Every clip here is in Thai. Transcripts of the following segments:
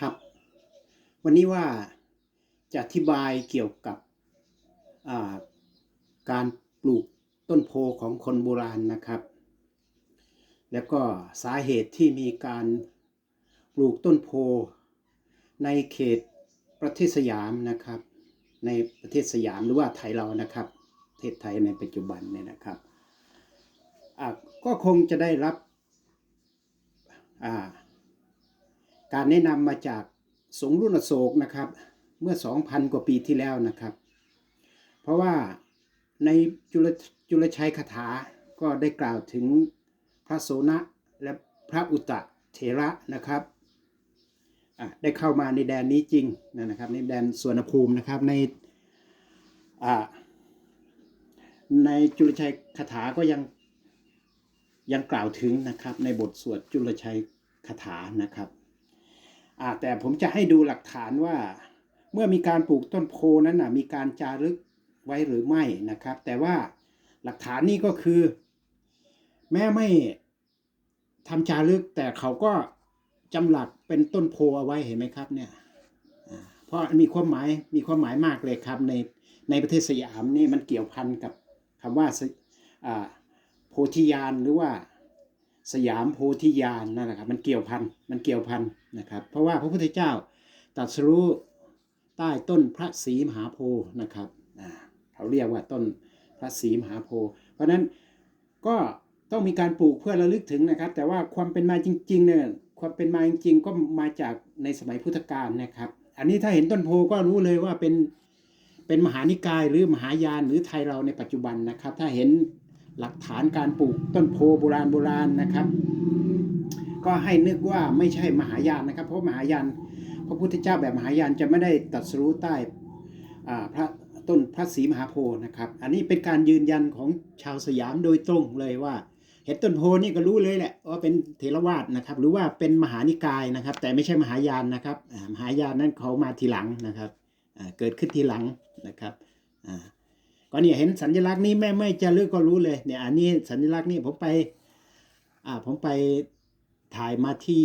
ครับ วันนี้ว่าจะอธิบายเกี่ยวกับาการปลูกต้นโพของคนโบราณนะครับ แล้วก็สาเหตุที่มีการปลูกต้นโพในเขตประเทศสยามนะครับ ในประเทศสยามหรือว่าไทยเรานะครับประเทศไทยในปัจจุบันเนี่ยนะครับก็คงจะได้รับอ่า การแนะนำมาจากสงรุ่นโศกนะครับ เมื่อ 2,000 กว่าปีที่แล้วนะครับ เพราะว่าในจุลจุลชัยคาถาก็ได้กล่าวถึงพระโสนะและพระอุตตะเถระนะครับได้เข้ามาในแดนนี้จริงนะครับ ในแดนสวนภูมินะครับในในจุลชัยคาถาก็ยังยังกล่าวถึงนะครับในบทสวดจุลชัยคาถานะครับ แต่ผมจะให้ดูหลักฐานว่าเมื่อมีการปลูกต้นโพนั้นนะมีการจารึกไว้หรือไม่นะครับ แต่ว่าหลักฐานนี้ก็คือ แม้ไม่ทำจารึกแต่เขาก็จำหลักเป็นต้นโพเอาไว้เห็นไหมครับเนี่ยอ่าเพราะมีความหมายมีความหมายมากเลยครับในในประเทศสยามนี่มันเกี่ยวพันกับคำว่าอ่าโพธิญาณหรือว่าสยามโพธิญาณนั่นแหละครับมันเกี่ยวพันมันเกี่ยวพัน นะครับ เพราะว่าพระพุทธเจ้าตรัสรู้ใต้ต้นพระศรีมหาโพธิ์นะครับเขาเรียกว่าต้นพระศรีมหาโพธิ์เพราะฉะนั้นก็ต้องมีการปลูกเพื่อระลึกถึงนะครับ แต่ว่าความเป็นมาจริงๆเนี่ยความเป็นมาจริงๆก็มาจากในสมัยพุทธกาลนะครับ อันนี้ถ้าเห็นต้นโพก็รู้เลยว่าเป็นเป็นมหานิกายหรือมหายานหรือไทยเราในปัจจุบันนะครับ ถ้าเห็นหลักฐานการปลูกต้นโพโบราณโบราณนะครับ ก็ให้นึกว่าไม่ใช่มหายานนะครับ เพราะมหายานพระพุทธเจ้าแบบมหายานจะไม่ได้ตรัสรู้ใต้พระต้นพระศรีมหาโพธิ์นะครับ อันนี้เป็นการยืนยันของชาวสยามโดยตรงเลยว่า เห็นต้นโพนี่ก็รู้เลยแหละว่าเป็นเทรวาสนะครับ หรือว่าเป็นมหานิกายนะครับ แต่ไม่ใช่มหายานนะครับมหายานนั้นเขามาทีหลังนะครับเกิดขึ้นทีหลังนะครับก็เนี่ยเห็นสัญลักษณ์นี้แม่ไม่จะเลือกก็รู้เลยเนี่ยอันนี้สัญลักษณ์นี่ผมไปผมไป ถ่ายมาที่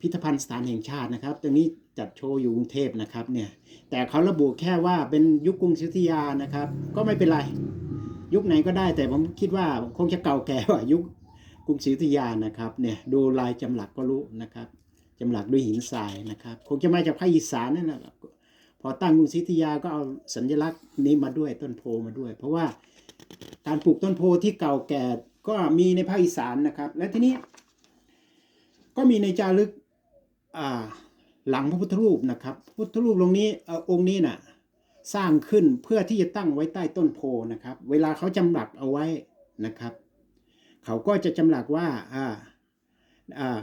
พิพิธภัณฑ์สถานแห่งชาตินะครับ ตรงนี้จัดโชว์อยู่กรุงเทพนะครับเนี่ย แต่เขาระบุแค่ว่าเป็นยุคกรุงศรีอยุธยานะครับ ก็ไม่เป็นไร ยุคไหนก็ได้ แต่ผมคิดว่าคงจะเก่าแก่กว่ายุคกรุงศรีอยุธยานะครับเนี่ยดูลายจำหลักก็รู้นะครับจำหลักด้วยหินทรายนะครับ คงจะมาจากภาคอีสานนั่นแหละพอตั้งกรุงศรีอยุธยาก็เอาสัญลักษณ์นี้มาด้วยต้นโพมาด้วย เพราะว่าการปลูกต้นโพที่เก่าแก่ก็มีในภาคอีสานนะครับ และทีนี้ ก็มีในจารึกหลังพระพุทธรูปนะครับพระพุทธรูปตรงนี้อองค์นี้น่ะสร้างขึ้นเพื่อที่จะตั้งไว้ใต้ต้นโพนะครับ เวลาเขาจำหลักเอาไว้นะครับ เขาก็จะจำหลักว่าอ่าอ่า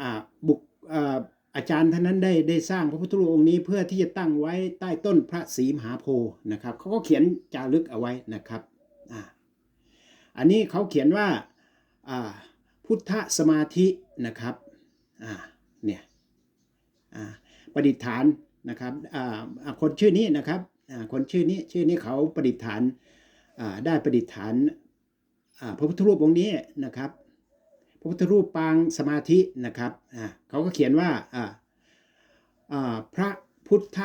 อ่าบุกอ่าอาจารย์ท่านนั้นได้ได้สร้างพระพุทธรูปองค์นี้เพื่อที่จะตั้งไว้ใต้ต้นพระศรีมหาโพธิ์นะครับเขาก็เขียนจารึกเอาไว้นะครับอ่าอันนี้เขาเขียนว่าอ่าพุทธสมาธินะครับ อ่าเนี่ยอ่าประดิษฐานนะครับอ่าคนชื่อนี้นะครับอ่าคนชื่อนี้ชื่อนี้เขาประดิษฐานอ่าได้ประดิษฐานอ่าพระพุทธรูปองค์นี้นะครับพระพุทธรูปปางสมาธินะครับอ่าเขาก็เขียนว่าอ่าอ่าพระพุทธ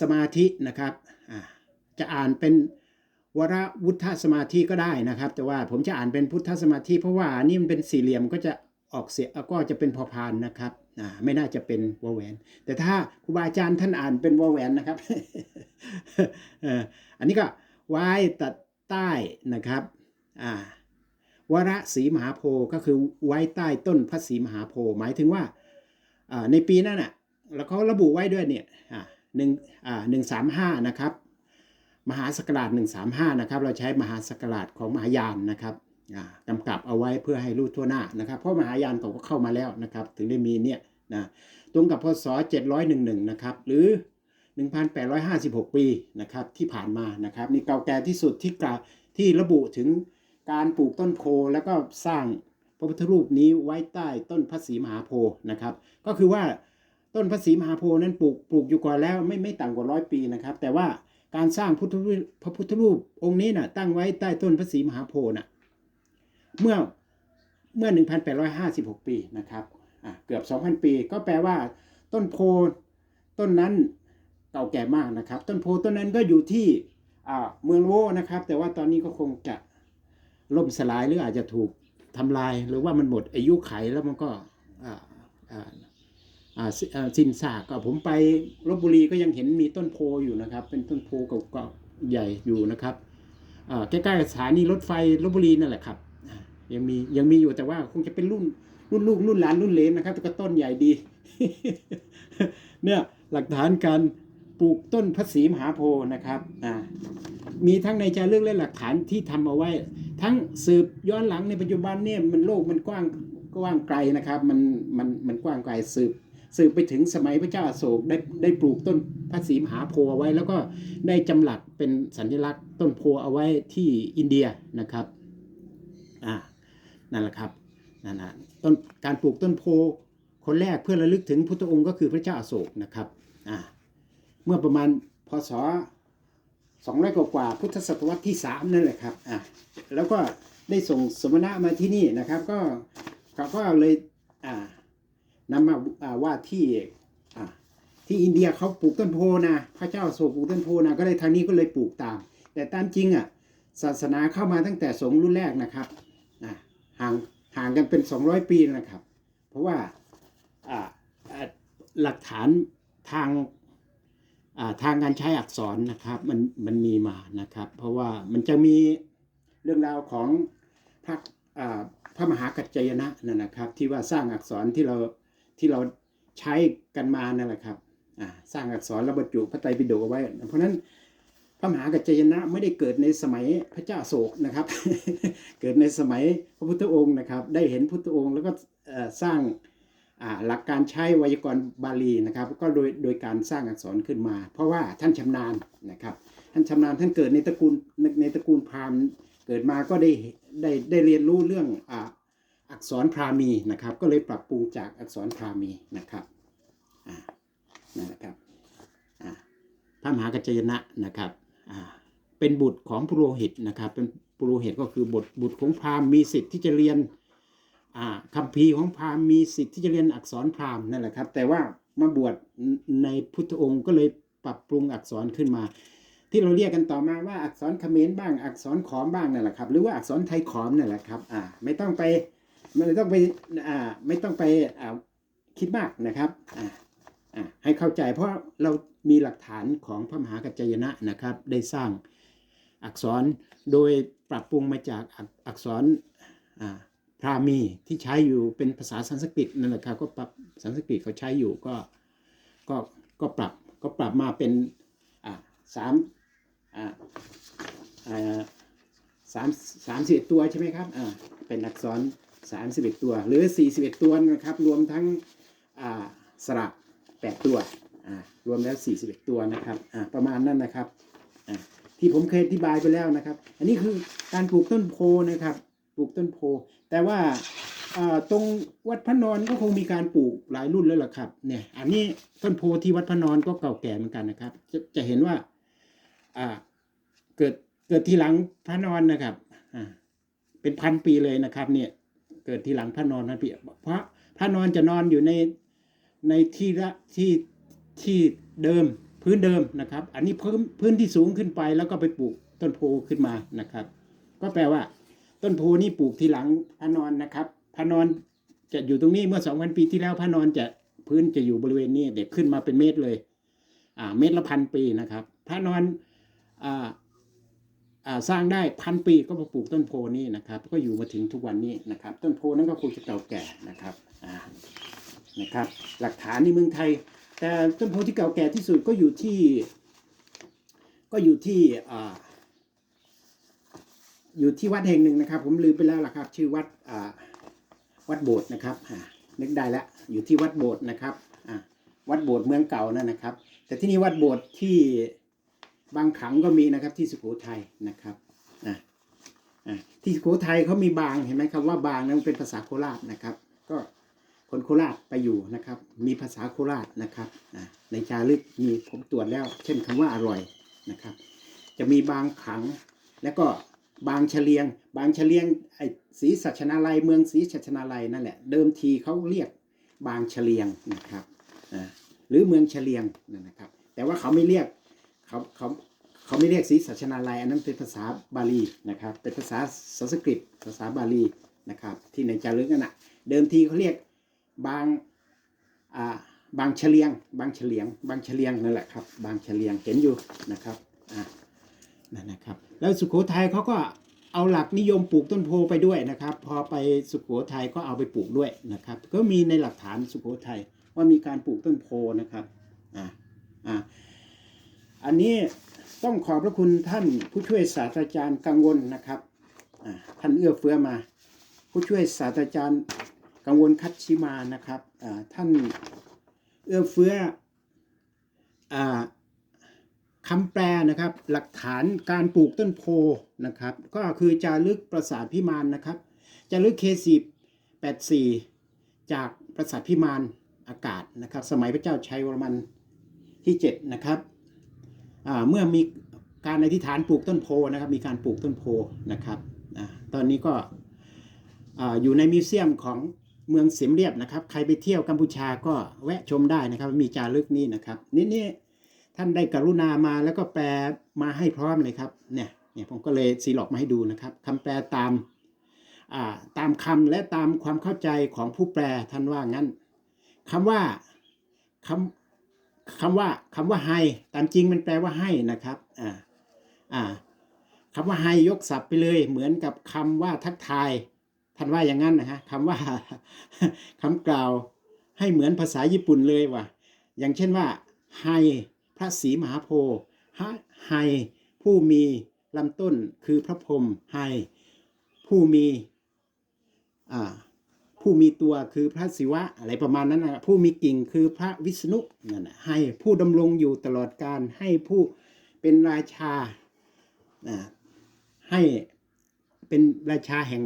สมาธินะครับอ่าจะอ่านเป็นวรวุฒสมาธิก็ได้นะครับ แต่ว่าผมจะอ่านเป็นพุทธสมาธิ เพราะว่านี่มันเป็นสี่เหลี่ยมก็จะ ออกเสียก็จะเป็นพอพานนะครับไม่น่าจะเป็นวอแหวน แต่ถ้าครูบาอาจารย์ท่านอ่านเป็นวอแหวนนะครับอันนี้ก็ไว้ตัดใต้นะครับวระศรีมหาโพก็คือไว้ใต้ต้นพระศรีมหาโพหมายถึงว่าในปีนั้นน่ะแล้วเขาระบุไว้ด้วยเนี่ยหนึ่งหนึ่งสามห้านะครับ มหาสกราชหนึ่งสามห้านะครับ เราใช้มหาสกราชของมหายานนะครับ กำกับเอาไว้เพื่อให้รู้ทั่วหน้านะครับ เพราะมหายานเขาก็เข้ามาแล้วนะครับ ถึงได้มีเนี่ยนะตรงกับพศเจ็ดร้อยหนึ่งหนึ่งนะครับ หรือ 1,856 ปีนะครับที่ผ่านมานะครับนี่เก่าแก่ที่สุดที่กล่าวที่ระบุถึงการปลูกต้นโพแล้วก็สร้างพระพุทธรูปนี้ไว้ใต้ต้นพระศรีมหาโพธิ์นะครับ ก็คือว่าต้นพระศรีมหาโพธิ์นั้นปลูกปลูกอยู่ก่อนแล้วไม่ไม่ต่ำกว่าร้อยปีนะครับ แต่ว่าการสร้างพุทธรูปพระพุทธรูปองค์นี้น่ะตั้งไว้ใต้ต้นพระศรีมหาโพธิ์น่ะ เมื่อเมื่อ 1,856 ปีนะครับเกือบ 2,000 ปี ก็แปลว่า ต้นโพต้นนั้นเก่าแก่มากนะครับ ต้นโพต้นนั้นก็อยู่ที่เมืองโวนะครับ แต่ว่าตอนนี้ก็คงจะล่มสลายหรืออาจจะถูกทำลาย หรือว่ามันหมดอายุไขแล้วมันก็สิ้นซากก็ผมไปลบบุรีก็ยังเห็นมีต้นโพอยู่นะครับ เป็นต้นโพเก่าๆใหญ่อยู่นะครับใกล้ๆสถานีรถไฟลบบุรีนั่นแหละครับ ยังมียังมีอยู่แต่ว่าคงจะเป็นรุ่นรุ่นลูกรุ่นหลานรุ่นเลนนะครับแต่ก็ต้นใหญ่ดี เนี่ยหลักฐานการปลูกต้นพระศรีมหาโพธิ์นะครับอ่ามีทั้งในจารึกและหลักฐานที่ทำเอาไว้ ทั้งสืบย้อนหลังในปัจจุบันเนี่ยมันโลกมันกว้างกว้างไกลนะครับ มันมันมันกว้างไกลสืบสืบไปถึงสมัยพระเจ้าอโศกได้ได้ปลูกต้นพระศรีมหาโพธิ์เอาไว้ แล้วก็ได้จำหลักเป็นสัญลักษณ์ต้นโพธิ์เอาไว้ที่อินเดียนะครับอ่า นั่นแหละครับนั่นนะต้นการปลูกต้นโพคนแรกเพื่อระลึกถึงพุทธองค์ก็คือพระเจ้าอโศกนะครับอ่าเมื่อประมาณพศสองร้อยกว่าพุทธศตวรรษที่สามนั่นแหละครับอ่าแล้วก็ได้ส่งสมณะมาที่นี่นะครับ ก็เขาก็เลยอ่านำมาอ่าว่าที่อ่าที่อินเดียเขาปลูกต้นโพนะพระเจ้าโศกปลูกต้นโพนะก็เลยทางนี้ก็เลยปลูกตาม แต่ตามจริงอะศาสนาเข้ามาตั้งแต่สงฆ์รุ่นแรกนะครับอ่า ห่างห่างกันเป็น 200 ปีนะครับ เพราะว่าหลักฐานทางทางการใช้อักษรนะครับมันมันมีมานะครับ เพราะว่ามันจะมีเรื่องราวของพระพระมหากัจจยนะนั่นนะครับ ที่ว่าสร้างอักษรที่เราที่เราใช้กันมานั่นแหละครับสร้างอักษรระบรรจุพระไตรปิฎกเอาไว้ เพราะฉะนั้น พระมหากัจจยนะไม่ได้เกิดในสมัยพระเจ้าโศกนะครับ เกิดในสมัยพระพุทธองค์นะครับ ได้เห็นพุทธองค์แล้วก็สร้างหลักการใช้ไวยากรณ์บาลีนะครับ ก็โดยโดยการสร้างอักษรขึ้นมา เพราะว่าท่านชำนาญนะครับ ท่านชำนาญท่านเกิดในตระกูลในตระกูลพราหมณ์เกิดมาก็ได้ได้ได้เรียนรู้เรื่องอ,อักษรพราหมีนะครับ ก็เลยปรับปรุงจากอักษรพราหมีนะครับนั่นแหละครับพระมหากัจจยนะนะครับ เป็นบุตรของปุโรหิตนะครับ เป็นปุโรหิตก็คือบุตรบุตรของพราหมณ์มีสิทธิ์ที่จะเรียนคำพีของพราหมณ์มีสิทธิ์ที่จะเรียนอักษรพราหมณ์นั่นแหละครับ แต่ว่ามาบวชในพุทธองค์ก็เลยปรับปรุงอักษรขึ้นมา ที่เราเรียกกันต่อมาว่าอักษรเขมรบ้างอักษรขอมบ้างนั่นแหละครับ หรือว่าอักษรไทยขอมนั่นแหละครับอ่าไม่ต้องไปไม่ต้องไปอ่าไม่ต้องไปอ่าคิดมากนะครับอ่า ให้เข้าใจเพราะเรามีหลักฐานของพระมหากัจจยนะนะครับ ได้สร้างอักษรโดยปรับปรุงมาจากอักษรพราหมีที่ใช้อยู่เป็นภาษาสันสกฤตนั่นแหละครับก็ปรับสันสกฤตเขาใช้อยู่ก็ก็ก็ปรับก็ปรับมาเป็นสามสามสามสิบเอ็ดตัวใช่ไหมครับเป็นอักษรสามสิบเอ็ดตัว หรือสี่สิบเอ็ดตัวนะครับรวมทั้งสระ แปดตัวอ่ารวมแล้วสี่สิบเอ็ดตัวนะครับอ่าประมาณนั้นนะครับอ่าที่ผมเคยอธิบายไปแล้วนะครับ อันนี้คือการปลูกต้นโพนะครับ ปลูกต้นโพ แต่ว่าตรงวัดพระนอนก็คงมีการปลูกหลายรุ่นแล้วล่ะครับเนี่ยอันนี้ต้นโพที่วัดพระนอนก็เก่าแก่เหมือนกันนะครับ จะจะเห็นว่าอ่าเกิดเกิดทีหลังพระนอนนะครับอ่าเป็นพันปีเลยนะครับเนี่ยเกิดทีหลังพระนอนพันปีเพราะพระนอนจะนอนอยู่ใน ในที่ละที่ที่เดิมพื้นเดิมนะครับ อันนี้พื้นพื้นที่สูงขึ้นไปแล้วก็ไปปลูกต้นโพขึ้นมานะครับ ก็แปลว่า ต้นโพนี่ปลูกทีหลังพระนอนนะครับพระนอนจะอยู่ตรงนี้เมื่อสองพันปีที่แล้วพระนอนจะพื้นจะอยู่บริเวณนี้เด็กขึ้นมาเป็นเมตรเลยอ่าเมตรละพันปีนะครับพระนอนอ่าอ่าสร้างได้พันปีก็มาปลูกต้นโพนี่นะครับ ก็อยู่มาถึงทุกวันนี้นะครับ ต้นโพนั้นก็คงจะเก่าแก่นะครับอ่า นะครับ หลักฐานในเมืองไทย แต่ต้นโพที่เก่าแก่ที่สุดก็อยู่ที่ ก็อยู่ที่อ่าอยู่ที่วัดแห่งหนึ่งนะครับ ผมลืมไปแล้วล่ะครับ ชื่อวัดอ่าวัดโบสถ์นะครับนึกได้แล้วอยู่ที่วัดโบสถ์นะครับวัดโบสถ์เมืองเก่านั่นนะครับ แต่ที่นี่วัดโบสถ์ที่บางขังก็มีนะครับที่สุโขทัยนะครับที่สุโขทัยเขามีบางเห็นไหมครับว่าบางนั้นเป็นภาษาโคราชนะครับ ก็ คนโคราชไปอยู่นะครับ มีภาษาโคราชนะครับในจารึกมีผมตรวจแล้ว เช่นคำว่าอร่อยนะครับ จะมีบางขังแล้วก็บางเฉลียง บางเฉลียงไอ้ศรีสัชนาลัยเมืองศรีสัชนาลัยนั่นแหละเดิมทีเขาเรียกบางเฉลียงนะครับหรือเมืองเฉลียงนั่นนะครับ แต่ว่าเขาไม่เรียกเขาเขาเขาไม่เรียกศรีสัชนาลัยอันนั้นเป็นภาษาบาลีนะครับ เป็นภาษาสันสกฤตภาษาบาลีนะครับ ที่ในจารึกนั่นนะเดิมทีเขาเรียก บางอ่าบางเฉลียง บางเฉลียง บางเฉลียงนั่นแหละครับ บางเฉลียงเห็นอยู่นะครับอ่านั่นนะครับ แล้วสุโขทัยเขาก็เอาหลักนิยมปลูกต้นโพไปด้วยนะครับ พอไปสุโขทัยก็เอาไปปลูกด้วยนะครับ ก็มีในหลักฐานสุโขทัยว่ามีการปลูกต้นโพนะครับอ่าอ่าอันนี้ต้องขอบพระคุณท่านผู้ช่วยศาสตราจารย์กังวลนะครับอ่าท่านเอื้อเฟื้อมา ผู้ช่วยศาสตราจารย์ กังวลคัตชิมานะครับท่านเอื้อเฟื้ออคำแปลนะครับ หลักฐานการปลูกต้นโพนะครับ ก็คือจารึกปราสาทพิมานนะครับจารึกเคสีแปดสี่จากปราสาทพิมานอากาศนะครับ สมัยพระเจ้าชัยวรมันที่เจ็ดนะครับเมื่อมีการอธิษฐานปลูกต้นโพนะครับ มีการปลูกต้นโพนะครับอตอนนี้ก็อยู่ในมิวเซียมของ เมืองเสียมเรียบนะครับ ใครไปเที่ยวกัมพูชาก็แวะชมได้นะครับ มีจารึกนี้นะครับนี่นี่ท่านได้กรุณามาแล้วก็แปลมาให้พร้อมเลยครับเนี่ยเนี่ยผมก็เลยซีล็อกมาให้ดูนะครับคำแปลตามอ่าตามคำและตามความเข้าใจของผู้แปลท่านว่างั้นคำว่าคำคำว่าคำว่าให้ตามจริงมันแปลว่าให้นะครับอ่าอ่าคำว่าให้ยกศัพท์ไปเลย เหมือนกับคำว่าทักทาย ท่านว่าอย่างนั้นนะฮะคำว่าคำกล่าวให้เหมือนภาษาญี่ปุ่นเลยว่ะ อย่างเช่นว่าให้พระศรีมหาโพธิ์ฮะให้ผู้มีลำต้นคือพระพรหมให้ผู้มีผู้มีตัวคือพระศิวะอะไรประมาณนั้นนะผู้มีกิ่งคือพระวิษณุนั่นนะให้ผู้ดำรงอยู่ตลอดการให้ผู้เป็นราชาอ่าให้เป็นราชาแห่ง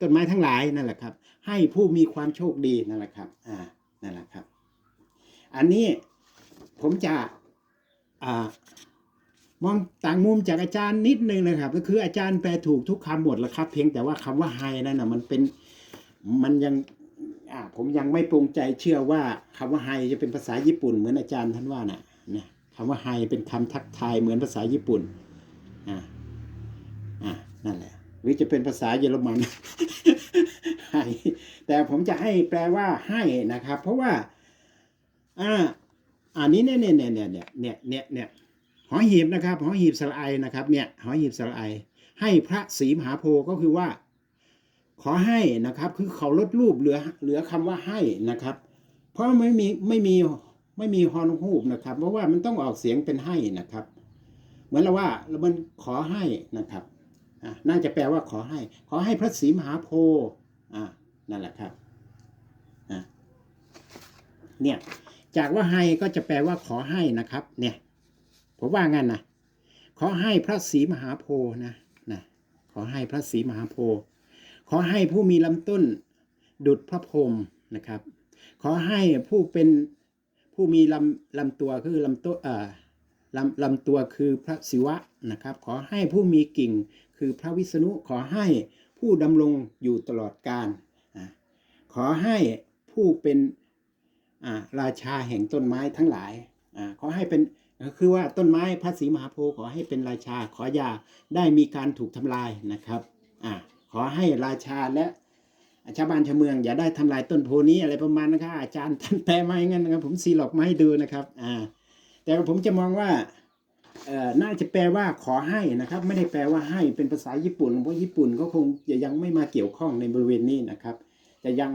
ต้นไม้ทั้งหลายนั่นแหละครับ ให้ผู้มีความโชคดีนั่นแหละครับอ่านั่นแหละครับ อันนี้ผมจะอ่ามองต่างมุมจากอาจารย์นิดนึงนะครับ ก็คืออาจารย์แปลถูกทุกคำหมดแล้วครับ เพียงแต่ว่าคำว่าไฮนั่นนะมันเป็นมันยังอ่าผมยังไม่ปรงใจเชื่อว่าคำว่าไฮจะเป็นภาษาญี่ปุ่นเหมือนอาจารย์ท่านว่าน่ะนะคำว่าไฮเป็นคำทักทายเหมือนภาษาญี่ปุ่นอ่าอ่านั่นแหละ หรือจะเป็นภาษาเยอรมันไฮแต่ผมจะให้แปลว่าให้นะครับ เพราะว่า อ่าอันนี้เนี่ยเนี่ยเนี่ยเนี่ยเนี่ยเนี่ยเนี่ยหอหีบนะครับหอหีบสระไอนะครับเนี่ยหอหีบสระไอให้พระศรีมหาโพธิ์ก็คือว่า ขอให้นะครับ คือเขาลดรูปเหลือเหลือคำว่าให้นะครับ เพราะไม่มีไม่มีไม่มีฮอนฮูบนะครับ เพราะว่ามันต้องออกเสียงเป็นให้นะครับ เหมือนเราว่าเรามันขอให้นะครับ น่าจะแปลว่าขอให้ ขอให้พระศรีมหาโพธิ์นั่นแหละครับเนี่ยจากว่าให้ก็จะแปลว่าขอให้นะครับ เนี่ยผมว่างั้นนะขอให้พระศรีมหาโพธิ์นะนะขอให้พระศรีมหาโพธิ์ขอให้ผู้มีลำต้นดุดพระพรหมนะครับ ขอให้ผู้เป็นผู้มีลำลำตัวคือลำตัวเอ่อ ลำลำตัวคือพระศิวะนะครับ ขอให้ผู้มีกิ่งคือพระวิษณุขอให้ผู้ดำรงอยู่ตลอดกาลขอให้ผู้เป็นราชาแห่งต้นไม้ทั้งหลายอขอให้เป็นคือว่าต้นไม้พระศรีมหาโพธิ์ขอให้เป็นราชา ขออย่าได้มีการถูกทำลายนะครับอขอให้ราชาและชาวบ้านชาวเมือง อย่าได้ทำลายต้นโพนี้อะไรประมาณนะครับอาจารย์ท่านแปลมาอย่างนั้นนะครับผมซีหลอกมาให้ดูนะครับอ่า แต่ผมจะมองว่าน่าจะแปลว่าขอให้นะครับ ไม่ได้แปลว่าให้เป็นภาษาญี่ปุ่นเพราะญี่ปุ่นก็คงจะยังไม่มาเกี่ยวข้องในบริเวณนี้นะครับจะยัง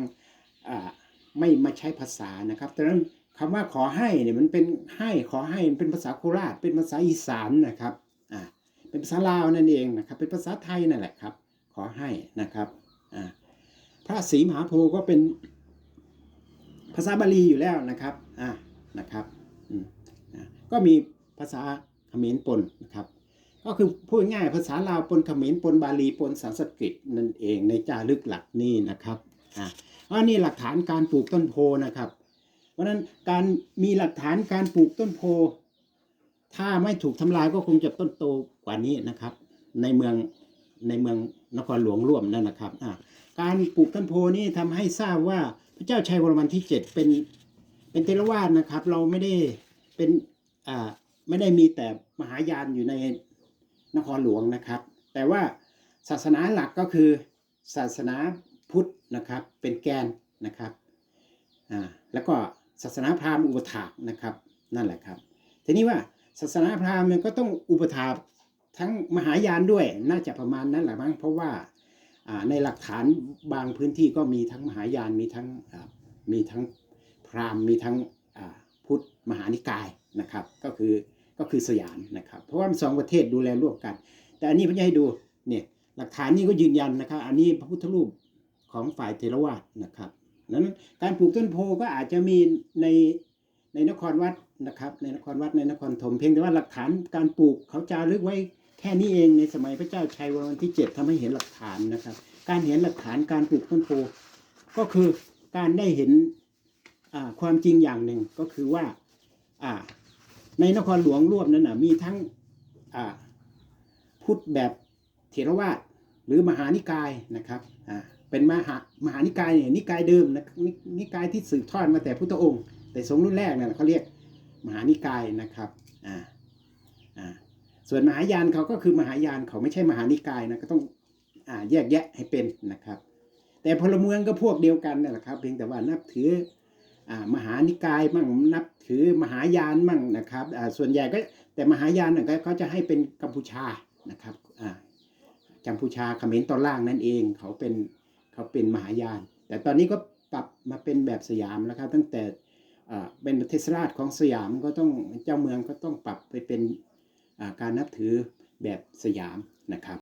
ไม่มาใช้ภาษานะครับดังนั้นคำว่าขอให้เนี่ยมันเป็นให้ขอให้เป็นภาษาโคราช เป็นภาษาอีสานนะครับอ่าเป็นภาษาลาวนั่นเองนะครับ เป็นภาษาไทยนั่นแหละครับ ขอให้นะครับอ่าพระศรีมหาโพธิ์ก็เป็นภาษาบาลีอยู่แล้วนะครับอ่านะครับ ก็มีภาษาเขมรปนนะครับ ก็คือพูดง่ายภาษาลาวปนเขมรปนบาลีปนสันสกฤตนั่นเองในจารึกหลักนี่นะครับอ่าอันนี้หลักฐานการปลูกต้นโพนะครับ เพราะฉะนั้นการมีหลักฐานการปลูกต้นโพ ถ้าไม่ถูกทำลายก็คงจะต้นโตกว่านี้นะครับ ในเมืองในเมืองนครหลวงร่วมนั่นนะครับอ่าการปลูกต้นโพนี่ทำให้ทราบว่าพระเจ้าชัยวรมันที่เจ็ดเป็นเป็นเทรวาสนะครับ เราไม่ได้เป็น ไม่ได้มีแต่มหายานอยู่ในนครหลวงนะครับ แต่ว่าศาสนาหลักก็คือศาสนาพุทธนะครับเป็นแกนนะครับแล้วก็ศาสนาพราหมณ์อุปถากนะครับนั่นแหละครับ ทีนี้ว่าศาสนาพราหมณ์มันก็ต้องอุปถากทั้งมหายานด้วยน่าจะประมาณนั้นแหละมั้งเพราะว่าในหลักฐานบางพื้นที่ก็มีทั้งมหายานมีทั้งมีทั้งพราหมณ์มีทั้งพุทธมหานิกาย นะครับ ก็คือก็คือสยามนะครับ เพราะว่าสองประเทศดูแลร่วมกัน แต่อันนี้ผมจะให้ดูเนี่ยหลักฐานนี้ก็ยืนยันนะครับ อันนี้พระพุทธรูปของฝ่ายเทรวาสนะครับนั้นการปลูกต้นโพก็อาจจะมีในในนครวัดนะครับ ในนครวัดในนครธมเพียงแต่ว่าหลักฐานการปลูกเขาจารึกไว้แค่นี้เองในสมัยพระเจ้าชัยวรมันที่เจ็ดทำให้เห็นหลักฐานนะครับ การเห็นหลักฐานการปลูกต้นโพก็คือการได้เห็นความจริงอย่างหนึ่งก็คือว่า ในนครหลวงรวบนั้นนะมีทั้งพุทธแบบเถรวาทหรือมหานิกายนะครับอ่าเป็นมหามหานิกายเนี่ยนิกายเดิมนะนินิกายที่สืบทอดมาแต่พุทธองค์ แต่สงฆ์รุ่นแรกเนี่ยเขาเรียกมหานิกายนะครับอ่าอ่าส่วนมหายานเขาก็คือมหายานเขาไม่ใช่มหานิกายนะก็ต้องอ่าแยกแยะให้เป็นนะครับ แต่พลเมืองก็พวกเดียวกันนั่นแหละครับ เพียงแต่ว่านับถือ มหานิกายมั่งนับถือมหายานมั่งนะครับส่วนใหญ่ก็แต่มหายานก็เขาจะให้เป็นกัมพูชานะครับกัมพูชาเขมรตอนล่างนั่นเองเขาเป็นเขาเป็นมหายาน แต่ตอนนี้ก็ปรับมาเป็นแบบสยามแล้วครับตั้งแต่เป็นเทศราชของสยามก็ต้องเจ้าเมืองก็ต้องปรับไปเป็นการนับถือแบบสยามนะครับ